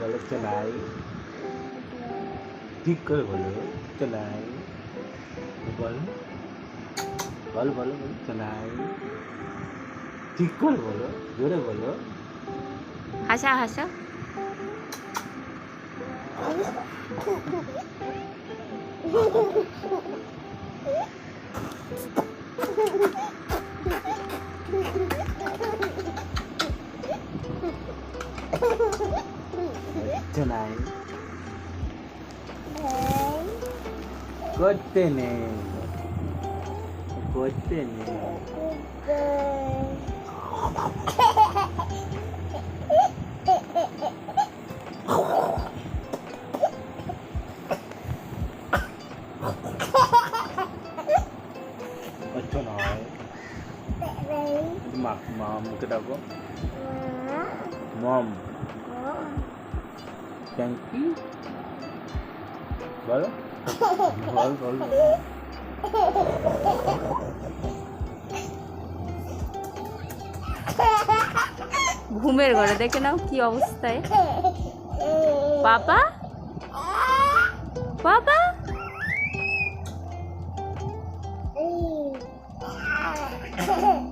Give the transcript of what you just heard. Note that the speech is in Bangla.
বলো চেনাই ঠিক করে বলো চেনাই বলো বলো বলো বলো চেনাই ঠিক করে বলো জোরে বলো হাসা হাসা tonight? Good dinner. Good dinner. Ôi cho nói Mặt mồm cái đâu có Mom. ঘুমের ঘরে দেখে নাও কি অবস্থায়। পাপা? Oh.